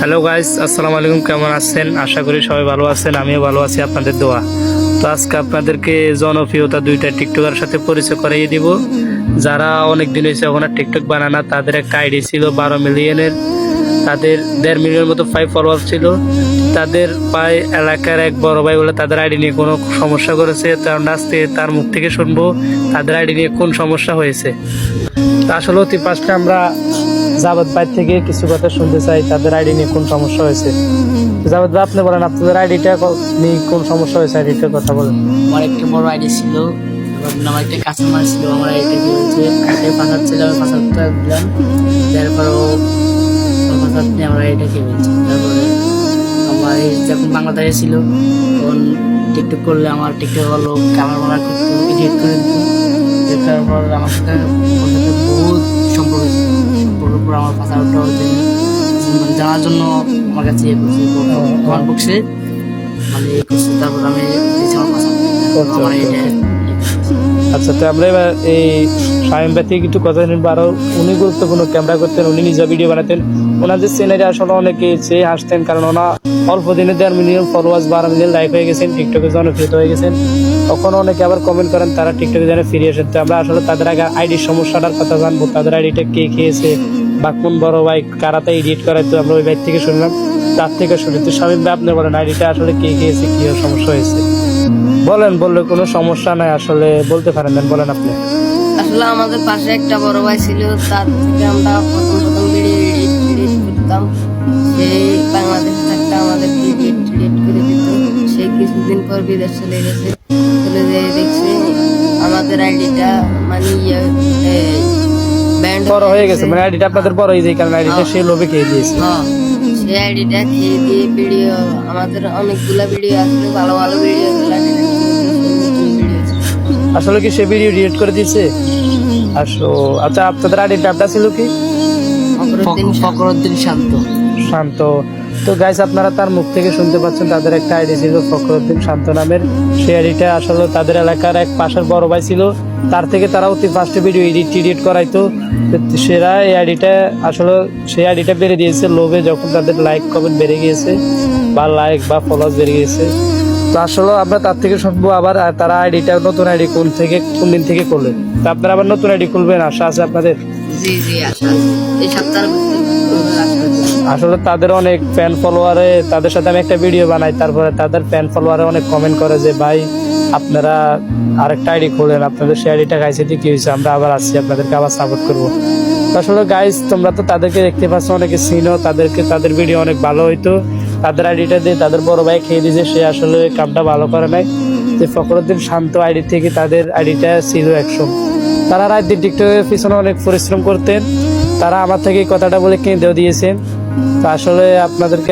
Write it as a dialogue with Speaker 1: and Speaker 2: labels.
Speaker 1: Hello guys আসসালামু আলাইকুম কেমন আছেন? আশা করি সবাই ভালো আছেন। আমিও ভালো আছি। আপনাদের দোয়া। তো আজকে আপনাদেরকে জনপ্রিয়তা দুইটা টিকটকার সাথে পরিচয় করিয়ে দিব। যারা অনেক দিন হয়েছে ওখানে টিকটক বানায় না, তাদের একটা আইডি ছিল বারো মিলিয়নের। তাদের দেড় মিলিয়ন মতো ফাইভ ফলোয়ার ছিল। তাদের প্রায় এলাকার এক বড় ভাই বলে তাদের আইডি নিয়ে কোনো সমস্যা করেছে। তার আজকে তার মুখ থেকে শুনব, তাদের আইডি নিয়ে কোন সমস্যা হয়েছে। আসলে অতি পাশে আমরা জাভেদ ভাই থেকে কিছু কথা শুনতে চাই, তাদের আইডি নিয়ে কোন সমস্যা হয়েছে? জাভেদ ভাই, আপনি বলেন, আপনাদের আইডিটা নিয়ে কোন সমস্যা হয়েছে আইডিটার কথা বলেন।
Speaker 2: আমার একটা বড় আইডি ছিল, আমার একটা কাস্টমার ছিল, আমার আইডি কি হয়েছে? আইডি পাঠাত ছিল, আমি পাঠাতটা দিলাম। তারপর ও পাঠাত নিয়ে আমার আইডিটা কি হয়েছে? তারপরে আমার যখন বাংলাদেশে ছিল, তখন টিকটক করলে আমার টিকটক হলো ক্যামেরা বানা করতো এডিট করে দিত। দেখার পর আমার সাথে আমার জানার জন্য আমার কাছে ইয়ে করছে বক্সে। মানে ইয়ে করছে তারপর আমি আমার পাশা।
Speaker 1: আচ্ছা তো আমরা এবার এই শামিম ভাই থেকে একটু কথা নিন আরও উনি গুরুত্বপূর্ণ ক্যামেরা করতেন উনি নিজে ভিডিও বানাতেন। চ্যানেলে আসলে অনেকে চেয়ে হাসতেন কারণ ওনা অল্প দিনে দেড় মিলিয়ন ফলোয়ার্স বারো মিলিয়ন লাইক হয়ে গেছেন টিকটকে জনপ্রিয় হয়ে গেছেন। তখন অনেকে আবার কমেন্ট করেন তারা টিকটকে যেন ফিরে আসেন। তো আমরা আসলে তাদের আগে আইডির সমস্যাটার কথা জানব তাদের আইডিটা কে খেয়েছে বা কোন বড় ভাই কারাতে এডিট করায় তো আমরা ওই ভাই থেকে শুনলাম, তার থেকে শুনি। তো শামিম ভাই আপনি বলেন আইডিটা আসলে কে খেয়েছে কি সমস্যা হয়েছে? বলেন, বললে কোনো সমস্যা নাই, আসলে বলতে পারেন বলেন আপনি।
Speaker 3: আসলে আমাদের পাশে একটা বড় ভাই ছিল, তার থেকে আমরা প্রথম প্রথম ভিডিও এডিট করতাম। সেই বাংলাদেশে থাকতে আমাদের করে দিত। সে কিছুদিন পর বিদেশ চলে গেছে। চলে যেয়ে দেখছি আমাদের আইডিটা মানে ইয়ে
Speaker 1: বড় হয়ে গেছে। মানে আইডিটা আপনাদের বড় হয়ে যায় কারণ আইডিটা সে লোভে খেয়ে দিয়েছে।
Speaker 3: হ্যাঁ। আইডিটা খেয়ে দিয়ে ভিডিও আমাদের অনেকগুলা ভিডিও আসলে ভালো ভালো ভিডিও।
Speaker 1: আসলে কি সে ভিডিও ডিলিট করে দিয়েছে? আসো আচ্ছা আপনাদের আইডির নামটা ছিল কি?
Speaker 2: ফকরুদ্দিন শান্ত।
Speaker 1: শান্ত। তো গাইস আপনারা তার মুখ থেকে শুনতে পাচ্ছেন তাদের একটা আইডি ছিল ফখরুদ্দিন শান্ত নামের। সেই আইডিটা আসলে তাদের এলাকার এক পাশের বড় ভাই ছিল। তার থেকে তারা অতি ফার্স্টে ভিডিও এডিট টিডিট করাইতো। তো সেরা এই আইডিটা আসলে সেই আইডিটা বেড়ে দিয়েছে। লোভে যখন তাদের লাইক কমেন্ট বেড়ে গিয়েছে বা লাইক বা ফলোয়ার্স বেড়ে গিয়েছে। তো আসলে আমরা তার থেকে শুনব আবার তারা আইডিটা নতুন আইডি কোন থেকে কোন দিন থেকে করলেন তো আপনারা আবার নতুন আইডি খুলবেন আশা আছে আপনাদের?
Speaker 3: জি জি আশা এই।
Speaker 1: আসলে তাদের অনেক ফ্যান ফলোয়ারে তাদের সাথে আমি একটা ভিডিও বানাই তারপরে তাদের ফ্যান ফলোয়ারে অনেক কমেন্ট করে যে ভাই আপনারা আরেকটা আইডি খোলেন, আপনাদের সেই আইডিটা গাইছে দিয়ে হয়েছে, আমরা আবার আসছি, আপনাদেরকে আবার সাপোর্ট করব। আসলে গাইস তোমরা তো তাদেরকে দেখতে পাচ্ছ, অনেকে চিনো, তাদেরকে তাদের ভিডিও অনেক ভালো হইতো। তাদের আইডিটা দিয়ে তাদের বড় ভাই খেয়ে দিয়েছে, সে আসলে কামটা ভালো করে নাই। যে ফখরুদ্দিন শান্ত আইডি থেকে তাদের আইডিটা ছিল একশো। তারা রাত দিন টিকটকের পিছনে অনেক পরিশ্রম করতেন। তারা আমার থেকে কথাটা বলে কেঁদেও দিয়েছেন। তো আসলে আপনাদেরকে